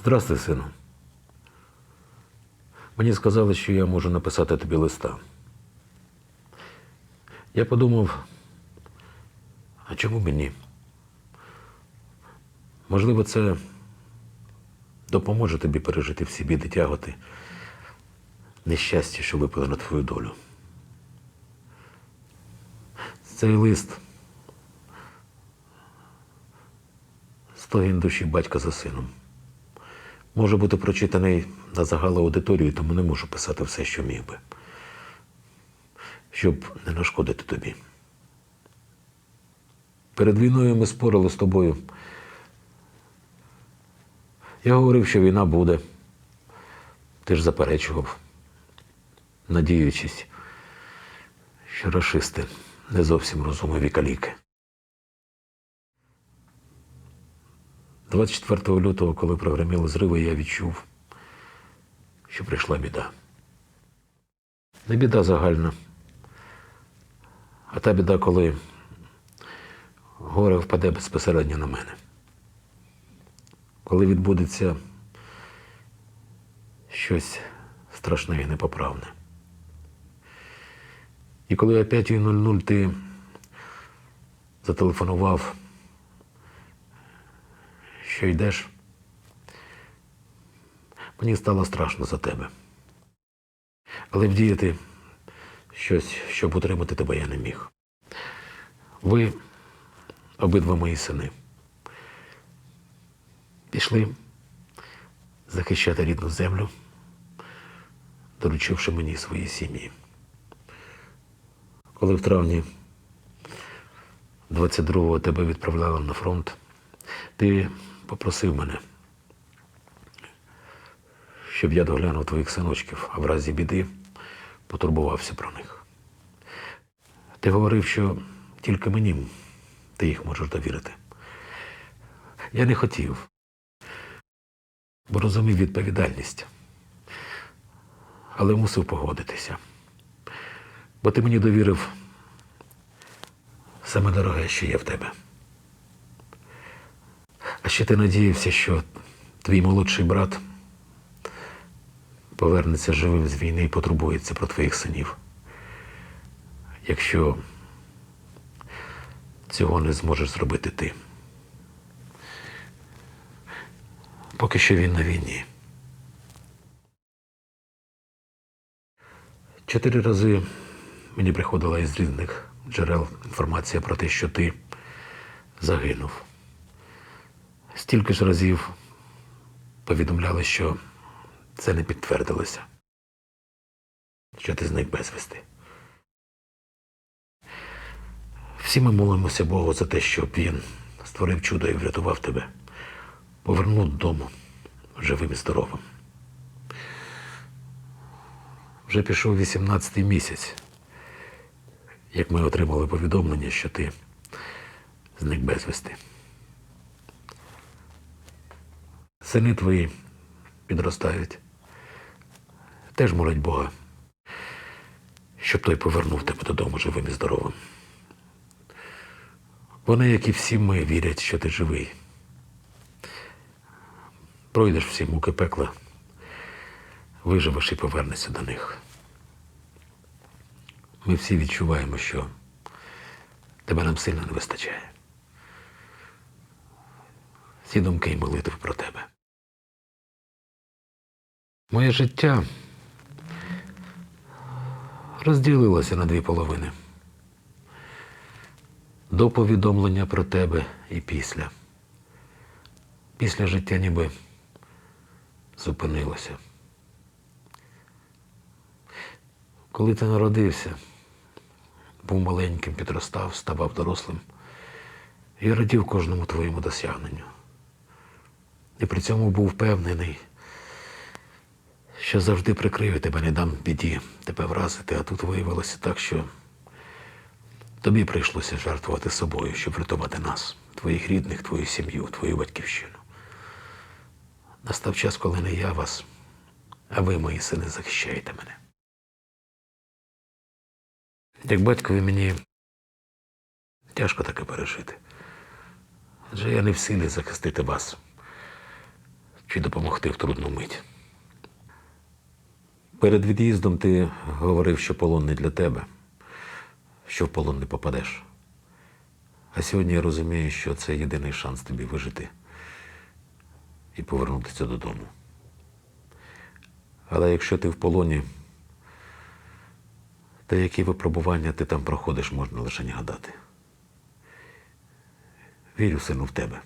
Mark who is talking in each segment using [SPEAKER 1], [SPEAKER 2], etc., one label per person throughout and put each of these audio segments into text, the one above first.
[SPEAKER 1] Здрастуй, сину. Мені сказали, що я можу написати тобі листа. Я подумав, а чому б ні? Можливо, це допоможе тобі пережити всі біди тяготи, нещастя, що випали на твою долю. Цей лист стогін душі батька за сином. Може бути прочитаний на загалу аудиторію, тому не можу писати все, що міг би. Щоб не нашкодити тобі. Перед війною ми спорили з тобою. Я говорив, що війна буде. Ти ж заперечував, надіючись, що рашисти не зовсім розумові каліки. 24 лютого, коли прогреміли зриви, я відчув, що прийшла біда. Не біда загальна, а та біда, коли горе впаде безпосередньо на мене. Коли відбудеться щось страшне і непоправне. І коли о 5.00 ти зателефонував, що йдеш, мені стало страшно за тебе. Але вдіяти щось, щоб утримати тебе, я не міг. Ви обидва мої сини. Пішли захищати рідну землю, доручивши мені свої сім'ї. Коли в травні 22-го тебе відправляли на фронт, ти попросив мене, щоб я доглянув твоїх синочків, а в разі біди потурбувався про них. Ти говорив, що тільки мені ти їх можеш довірити. Я не хотів, бо розумів відповідальність, але мусив погодитися. Бо ти мені довірив саме дороге, що є в тебе. Ще ти надіявся, що твій молодший брат повернеться живим з війни і потурбується про твоїх синів. Якщо цього не зможеш зробити ти. Поки що він на війні. Чотири рази мені приходила із різних джерел інформація про те, що ти загинув. Стільки ж разів повідомляли, що це не підтвердилося, що ти зник безвісти. Всі ми молимося Богу за те, щоб він створив чудо і врятував тебе, повернув додому живим і здоровим. Вже пішов 18-й місяць, як ми отримали повідомлення, що ти зник безвісти. Сини твої підростають. Теж молять Бога, щоб той повернув тебе додому живим і здоровим. Вони, як і всі ми, вірять, що ти живий. Пройдеш всі муки пекла, виживеш і повернешся до них. Ми всі відчуваємо, що тебе нам сильно не вистачає. Всі думки і молитви про тебе. Моє життя розділилося на дві половини. До повідомлення про тебе і після. Після життя ніби зупинилося. Коли ти народився, був маленьким, підростав, ставав дорослим, я радів кожному твоєму досягненню. І при цьому був впевнений, що завжди прикрию тебе, не дам біді тебе вразити, а тут виявилося так, що тобі прийшлося жертвувати собою, щоб врятувати нас, твоїх рідних, твою сім'ю, твою батьківщину. Настав час, коли не я вас, а ви, мої сини, захищаєте мене. Як батькові мені тяжко таке пережити. Адже я не в силі захистити вас. чи допомогти в трудну мить. Перед від'їздом ти говорив, що полон не для тебе, що в полон не попадеш. А сьогодні я розумію, що це єдиний шанс тобі вижити і повернутися додому. Але якщо ти в полоні, та які випробування ти там проходиш, можна лише не гадати. Вірю сину в тебе,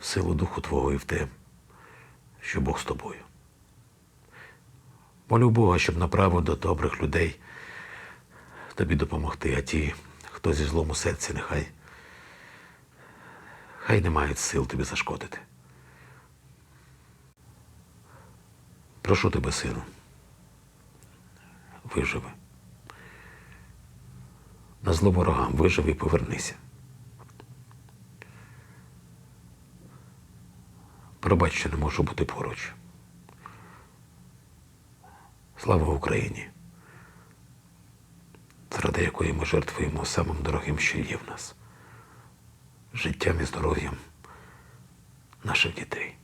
[SPEAKER 1] в силу духу Твого і в те, що Бог з тобою. Молю Бога, щоб направив до добрих людей тобі допомогти, а ті, хто зі злом у серці, нехай хай не мають сил тобі зашкодити. Прошу тебе, сину, виживи. На зло ворогам виживи і повернися. Пробач, що не можу бути поруч. Слава Україні, заради якої ми жертвуємо самим дорогим, що є в нас життям і здоров'ям наших дітей.